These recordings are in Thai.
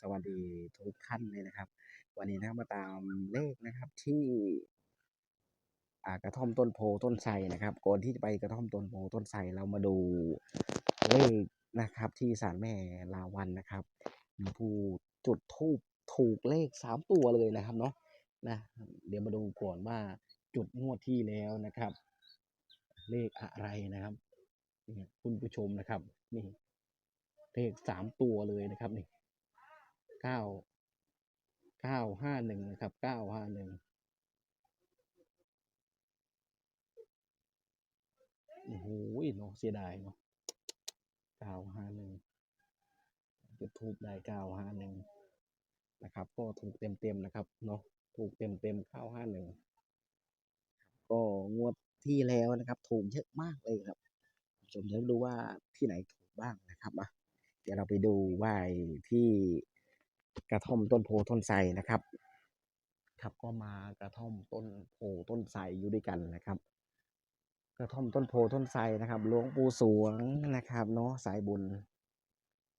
สวัสดีทุกท่านเลยนะครับ วันนี้นะครับมาตามเลขนะครับที่อากระท่อมต้นโพต้นไทรนะครับก่อนที่จะไปกระท่อมต้นโพต้นไทรเรามาดูเลขนะครับ ที่ศาลแม่ลาวันนะครับมีผู้จุดธูปถูกเลขสามตัวเลยนะครับเนาะนะเดี๋ยวมาดูก่อนว่าจุดงวดที่แล้วนะครับ เลขอะไรนะครับนี่คุณผู้ชมนะครับ นี่เลขสามตัวเลยนะครับนี่ เก้าเก้าห้าหนึ่งนะครับเก้าห้าหนึ่งโอ้โหเนาะเสียดายเนาะเก้าห้าหนึ่งจุดทูบได้เก้าห้าหนึ่งนะครับ ก็ถูกเต็มเต็มๆนะครับเนาะถูกเต็มเต็มเก้าห้าหนึ่งก็งวดที่แล้วนะครับ ถูกเยอะมากเลยครับผมจะดูว่าที่ไหนถูกบ้างนะครับอะเดี๋ยวเราไปดูว่าที่ กระท่อมต้นโพต้นไทรนะครับ ครับก็มากระท่อมต้นโพต้นไทรอยู่ด้วยกันนะครับ กระท่อมต้นโพต้นไทรนะครับหลวงปู่สวงนะครับเนาะสายบุญ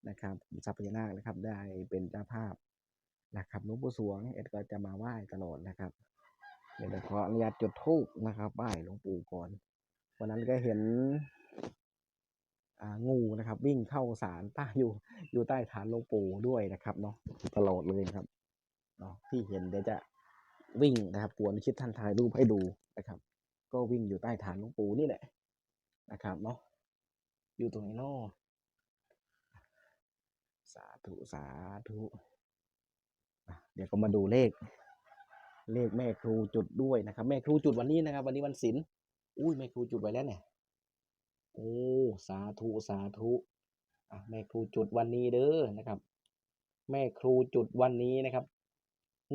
นะครับทรัพยานาคนะครับ ได้เป็นเจ้าภาพนะครับหลวงปู่สวงเอ็ดก็จะมาไหว้ตลอดนะครับเดี๋ยวขออนุญาตจุดธูปนะครับไหว้หลวงปู่ก่อนวันนั้นก็เห็น งูนะครับวิ่งเข้าสารใต้อยู่อยู่ใต้ฐานหลวงปู่ด้วยนะครับเนาะตลอดเลยครับเนาะที่เห็นเดี๋ยวจะวิ่งนะครับกวนคิดท่านถ่ายรูปให้ดูนะครับ ก็วิ่งอยู่ใต้ฐานหลวงปู่นี่แหละนะครับเนาะอยู่ตรงนี้เนาะสาธุสาธุเดี๋ยวก็มาดูเลข เลขแม่ครูจุดด้วยนะครับ แม่ครูจุดวันนี้นะครับ วันนี้วันศิลอุ้ยแม่ครูจุดไว้แล้วเนี่ย โอ้ สาธุ สาธุแม่ครูจุดวันนี้เด้อนะครับ แม่ครูจุดวันนี้นะครับ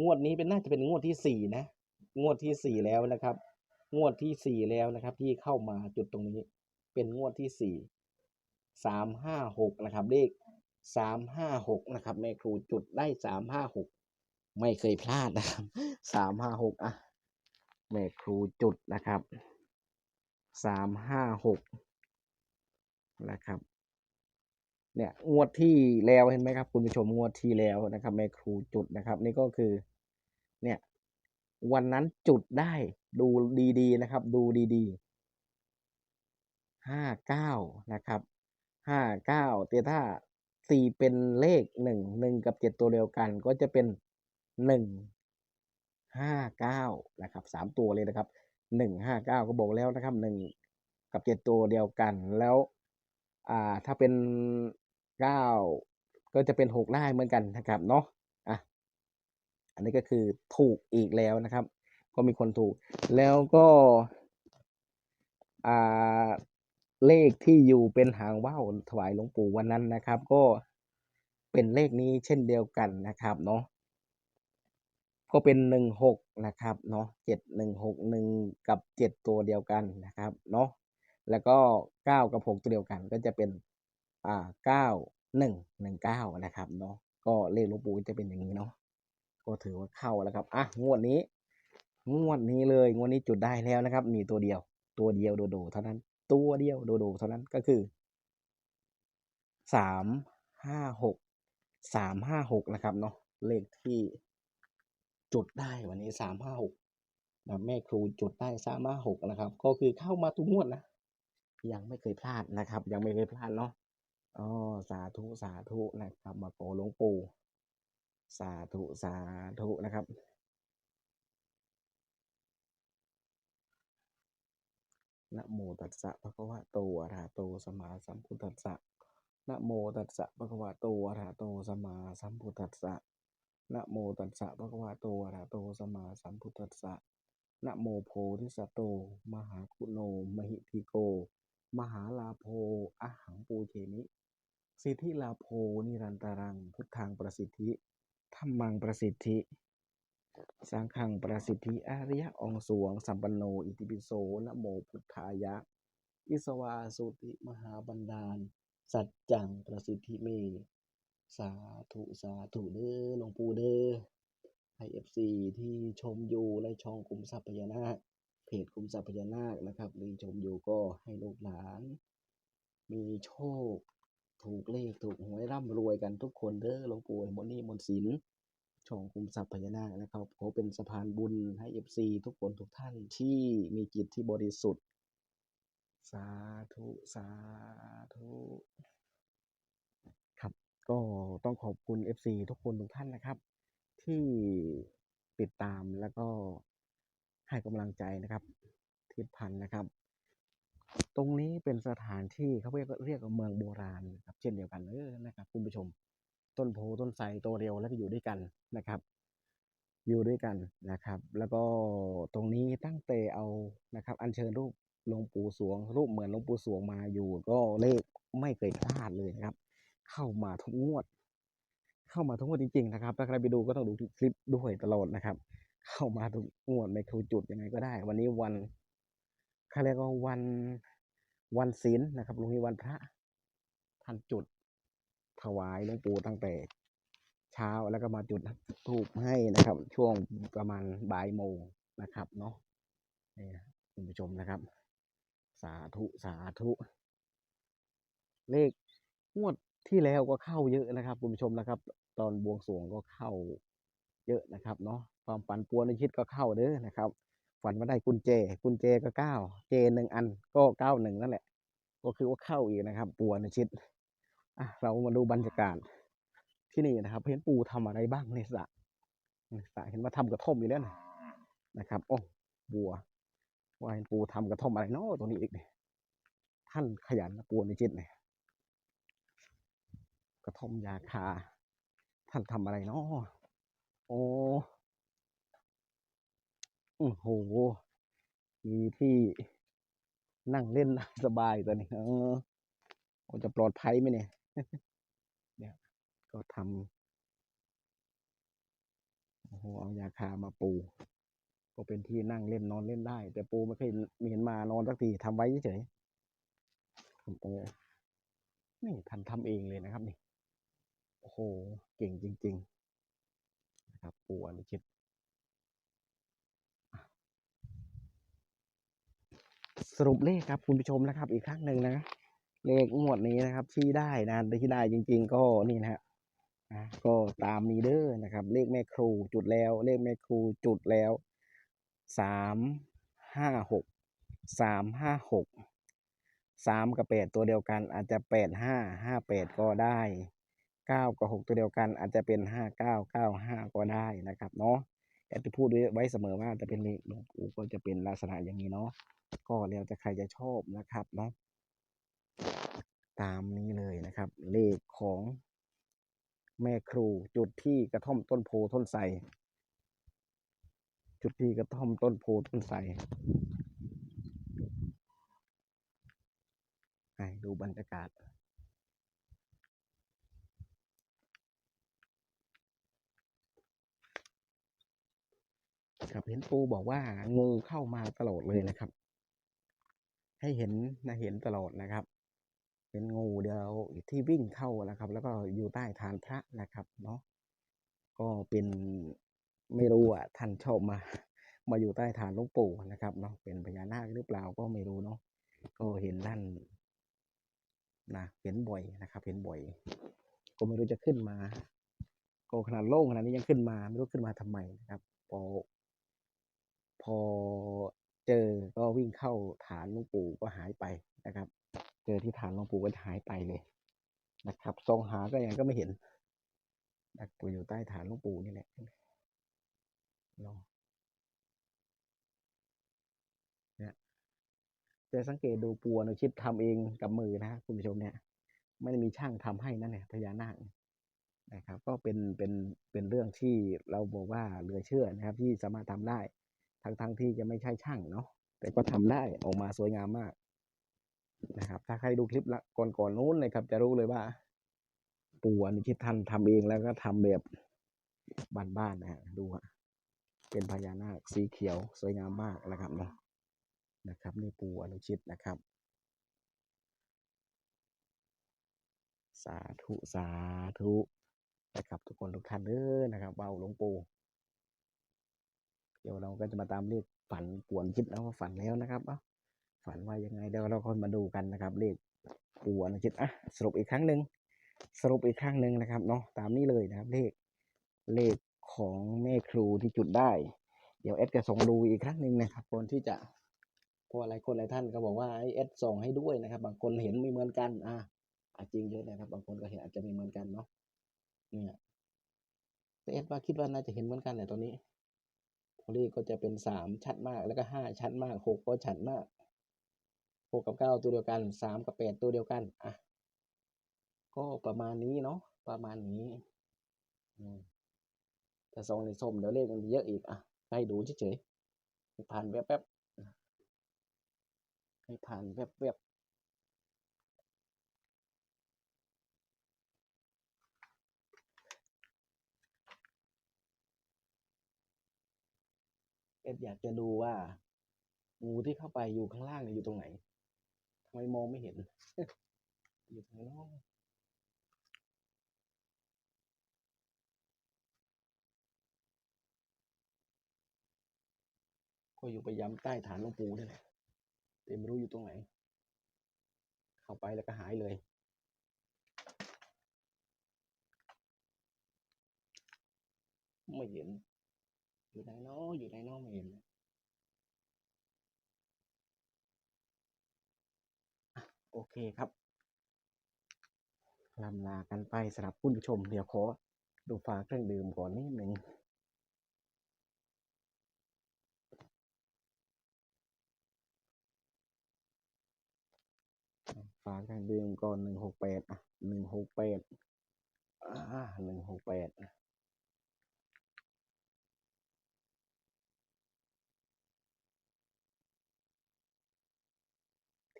งวดนี้เป็นน่าจะเป็นงวดที่สี่นะ งวดที่สี่แล้วนะครับ งวดที่สี่แล้วนะครับ ที่เข้ามาจุดตรงนี้ เป็นงวดที่สี่สามห้าหกนะครับ เลขสามห้าหกนะครับ แม่ครูจุดได้สามห้าหกไม่เคยพลาดนะครับสามห้าหกอะแม่ครูจุดนะครับสามห้าหก นะครับ เนี่ยงวดที่แล้วเห็นไหมครับ คุณผู้ชมงวดที่แล้วนะครับแม่ครูจุดนะครับ นี่ก็คือ เนี่ย วันนั้นจุดได้ดูดีๆนะครับ ดูดีๆห้าเก้านะครับห้าเก้าแต่ถ้าสี่เป็นเลขหนึ่งหนึ่งกับเจ็ดตัวเดียวกัน ก็จะเป็นหนึ่งห้าเก้านะครับสามตัวเลยนะครับหนึ่งห้าเก้าก็บอกแล้วนะครับหนึ่งกับเจ็ดตัวเดียวกัน แล้ว อ่าถ้าเป็นเก้าก็จะเป็นหกได้เหมือนกันนะครับเนาะอะอันนี้ก็คือถูกอีกแล้วนะครับ ก็มีคนถูก แล้วก็อ่าเลขที่อยู่เป็นหางว่าวถวายหลวงปู่วันนั้นนะครับ ก็เป็นเลขนี้เช่นเดียวกันนะครับเนาะก็เป็นหนึ่งหกนะครับเนาะเจ็ดหนึ่งหกหนึ่งกับเจ็ดตัวเดียวกันนะครับเนาะ แล้วก็เก้ากับหกตัวเดียวกัน ก็จะเป็นอ่าเก้าหนึ่งหนึ่งเก้านะครับเนาะก็เลขลวงปู่จะเป็นอย่างนี้เนาะก็ถือว่าเข้าแล้วครับอะงวดนี้ งวดนี้เลยงวดนี้จุดได้แล้วนะครับ มีตัวเดียว ตัวเดียวโดโดเท่านั้น ตัวเดียวโดโดเท่านั้นก็คือสามห้าหกสามห้าหกนะครับเนาะเลขที่จุดได้วันนี้สามห้าหกนะแม่ครูจุดได้สามห้าหกนะครับ ก็คือเข้ามาทุกงวดนะ ยังไม่เคยพลาดนะครับ ยังไม่เคยพลาดเนาะอ๋อสาธุสาธุนะครับ มาขอหลวงปู่สาธุสาธุนะครับ นะโมตัสสะภะคะวะโตอะระหะโตสัมมาสัมพุทธัสสะนะโมตัสสะภะคะวะโตอะระหะโตสัมมาสัมพุทธัสสะนะโมตัสสะภะคะวะโตอะระหะโตสัมมาสัมพุทธัสสะนะโมโพธิสัตโต มหาคุโน มหิทิโก มหาลาโภอะหังปูเชมิ สิทธิลาโภนิรันตรัง พุทธังประสิทธิธรรมังประสิทธิ สังฆังประสิทธิอริยะองสวง สัมปันโน อิติปิโสนะโมพุทธายะ อิสวาสุติมหาบันดาล สัจจังประสิทธิเม สาธุสาธุเด้อหลวงปู่เด้อให้เอฟซีที่ชมอยู่ในช่องคุมทรัพยานาค เพจคุ้มทรัพย์พญานาคนะครับหรือชมอยู่ก็ให้ลูกหลาน มีโชค ถูกเลขถูกหวยร่ำรวยกันทุกคนเด้อหลวงปู่มดหนี้หมดสินช่องคุ้มทรัพย์พญานาคนะครับขอเป็นสะพานบุญให้เอฟซีทุกคนทุกท่านที่มีจิตที่บริสุทธิ์ สาธุ สาธุครับ ก็ต้องขอบคุณ FC ทุกคนทุกท่านนะครับ ที่ติดตามแล้วก็ ให้กำลังใจนะครับทิศพันธ์นะครับ ตรงนี้เป็นสถานที่เขาเรียกเรียกว่าเมืองโบราณนะครับ เช่นเดียวกันเออนะครับคุณผู้ชม ต้นโพต้นไทรโตเร็วแล้วก็อยู่ด้วยกันนะครับ อยู่ด้วยกันนะครับ แล้วก็ตรงนี้ตั้งแต่เอานะครับ อัญเชิญรูปหลวงปู่สวง รูปเหมือนหลวงปู่สวงมาอยู่ ก็เลขไม่เคยพลาดเลยนะครับ เข้ามาทุกงวด เข้ามาทุกงวดจริง ๆ นะครับถ้าใครไปดูก็ต้องดูคลิปด้วยตลอดนะครับ เข้ามาทุกงวดไม่ครูจุดยังไงก็ได้ วันนี้วันเขาเรียกว่าวันวันศีลนะครับลุงนี้วันพระท่านจุด ถวายหลวงปู่ตั้งแต่เช้าแล้วก็มาจุดธูปให้นะครับ ช่วงประมาณบ่ายโมงนะครับ เนาะนี่นะคุณผู้ชมนะครับ สาธุสาธุ เลขงวดที่แล้วก็เข้าเยอะนะครับ คุณผู้ชมนะครับ ตอนบวงสรวงก็เข้าเยอะนะครับ เนาะ ความฝันปวนในชิดก็เข้าเด้อนะครับ ฝันว่าได้กุญแจ กุญแจก็เก้าเจหนึ่งอันก็เก้าหนึ่งนั่นแหละ ก็คือว่าเข้าอีกนะครับปวนในชิดอะเรามาดูบรรยากาศที่นี่นะครับเห็นปูทำอะไรบ้างในสระในสระเห็นว่าทำกระท่อมอยู่แล้วนะนะครับโอ้บัวว่าเห็นปูทำกระท่อมอะไรเนาะตรงนี้อีกเนี่ยท่านขยันนะปูในจิตเนี่ยกระท่อมยาคา ท่านทำอะไรเนาะโอ้ โอ้โห มีที่นั่งเล่นสบายตัวนี้เออจะปลอดภัยไหมเนี่ย เนี่ยก็ทำโอ้โหเอายาคามาปู ก็เป็นที่นั่งเล่นนอนเล่นได้ แต่ปูไม่เคยมีเห็นมานอนสักทีทำไว้เฉยๆผมโอ้นี่ท่านทำเองเลยนะครับนี่ โอ้โห เก่งจริง ๆ นะครับ ปูอนุชิตอะส รุปเลขครับคุณผู้ชมนะครับ อีกครั้งหนึ่งนะเลขงวดนี้นะครับ ที่ได้นะที่ได้จริง ๆ ก็นี่นะฮะนะก็ตามนี้เด้อนะครับ เลขแม่ครูจุดแล้ว เลขแม่ครูจุดแล้วสามห้าหกสามห้าหกสามกับแปดตัวเดียวกัน อาจจะแปดห้าห้าแปดก็ได้เก้ากับหกตัวเดียวกัน อาจจะเป็นห้าเก้าเก้าห้าก็ได้นะครับเนาะ แต่ที่พูดไว้เสมอว่าจะเป็นเลขหลวงปู่ก็จะเป็นลักษณะอย่างนี้เนาะก็แล้วแต่ใครจะชอบนะครับเนาะตามนี้เลยนะครับ เลขของแม่ครูจุดที่กระท่อมต้นโพต้นไทรจุดที่กระท่อมต้นโพต้นไทรให้ดูบรรยากาศ ครับเห็นปูบอกว่างูเข้ามาตลอดเลยนะครับ ให้เห็นนะเห็นตลอดนะครับ เป็นงูเดียวที่วิ่งเข้านะครับ แล้วก็อยู่ใต้ฐานพระนะครับ เนาะก็เป็นไม่รู้อะท่านชอบมา มาอยู่ใต้ฐานหลวงปู่นะครับเนาะเป็นพญานาคหรือเปล่าก็ไม่รู้เนาะก็เห็นท่านนะเห็นบ่อยนะครับ เห็นบ่อย ก็ไม่รู้จะขึ้นมา ก็ขนาดโล่งขนาดนี้ยังขึ้นมา ไม่รู้ขึ้นมาทำไมนะครับพอ พอเจอก็วิ่งเข้าฐานหลวงปู่ก็หายไปนะครับ เจอที่ฐานหลวงปู่ก็หายไปเลยนะครับส่องหาก็ยังก็ไม่เห็นนะปู่อยู่ใต้ฐานหลวงปู่นี่แหละเนาะเนี่ยจะสังเกตดูปูอนุชิตทำเองกับมือนะคุณผู้ชมเนี่ย ไม่ได้มีช่างทำให้นั่นแหละพญานาคนะครับ ก็เป็นเป็นเป็นเรื่องที่เราบอกว่าเหลือเชื่อนะครับ ที่สามารถทำได้ ทั้งทั้งที่จะไม่ใช่ช่างเนาะแต่ก็ทำได้ออกมาสวยงามมากนะครับ ถ้าใครดูคลิปละก่อนก่อนนู้นเลยครับ จะรู้เลยว่าปู่อนุชิตท่านทำเองแล้วก็ทำแบบบ้านๆนะฮะดูฮะเป็นพญานาคสีเขียวสวยงามมากนะครับเนาะนะครับนี่ปู่อนุชิตนะครับ สาธุสาธุนะครับทุกคนทุกท่านเด้อนะครับเบาหลวงปู่ เดี๋ยวเราก็จะมาตามเลขฝันป่วนคิดแล้วว่าฝันแล้วนะครับอ้าฝันว่ายังไงเดี๋ยวเราค่อยมาดูกันนะครับ เลขปู่อนุชิตอะสรุปอีกครั้งหนึ่งสรุปอีกครั้งหนึ่งนะครับเนาะตามนี้เลยนะครับ เลขเลขของแม่ครูที่จุดได้ เดี๋ยวเอสจะส่งดูอีกครั้งหนึ่งนะครับก่อนที่จะเพราะหลายคนหลายท่านก็บอกว่าให้เอสส่งให้ด้วยนะครับ บางคนเห็นไม่เหมือนกัน อะจริงเลยนะครับ บางคนก็เห็นอาจจะไม่เหมือนกันเนาะเนี่ยแต่เอสว่าคิดว่าน่าจะเห็นเหมือนกันแหละตอนนี้ ลขก็จะเป็นสามชัดมาก แล้วก็ห้าชัดมากหกก็ชัดมากหกกับเก้าตัวเดียวกันสามกับแปดตัวเดียวกันอะก็ประมาณนี้เนาะประมาณนี้แต่สองในส้มเดี๋ยวเลขมันเยอะอีกอะให้ดูเฉยๆให้ผ่านแป๊บๆให้ผ่านแป๊บ เอ็ดอยากจะดูว่างูที่เข้าไปอยู่ข้างล่างอยู่ตรงไหนทำไมมองไม่เห็น อยู่ตรงไหนเนาะก็อยู่ไปย้ำใต้ฐานหลวงปู่นี่แหละแต่ไม่รู้อยู่ตรงไหน เข้าไปแล้วก็หายเลยไม่เห็น อยู่ไหนเนาะอยู่ไหนเนาะไม่เห็นเลยโอเคครับลำลากันไปสำหรับผู้ชมเดี๋ยวขอดูฝาเครื่องดื่มก่อนนิดหนึ่งฝาเครื่องดื่มก่อนหนึ่งหกแปดอะหนึ่งหกแปดอ่าหนึ่งหกแปด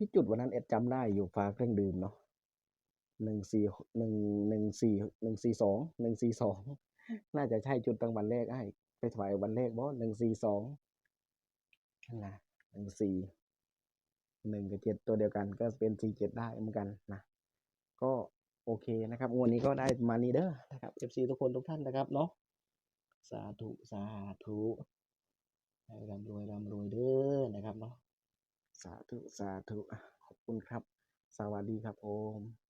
ที่จุดวันนั้นเอ็ดจำได้อยู่ฝาเครื่องดื่มเนาะหนึ่งสี่หนึ่งหนึ่งสี่หนึ่งสี่สองหนึ่งสี่สองน่าจะใช่จุดตั้งวันแรกไอ้ไปถวายวันแรกบ่หนึ่งสี่สองนะหนึ่งสี่หนึ่งกับเจ็ดตัวเดียวกัน ก็เป็นสี่เจ็ดได้เหมือนกันนะก็โอเคนะครับงวดนี้ก็ได้มานี้เด้อนะครับเอฟซีทุกคนทุกท่านนะครับเนาะสาธุสาธุให้ร่ำรวยร่ำรวยเด้อนะครับเนาะ สาธุ สาธุ ขอบคุณครับ สวัสดีครับผม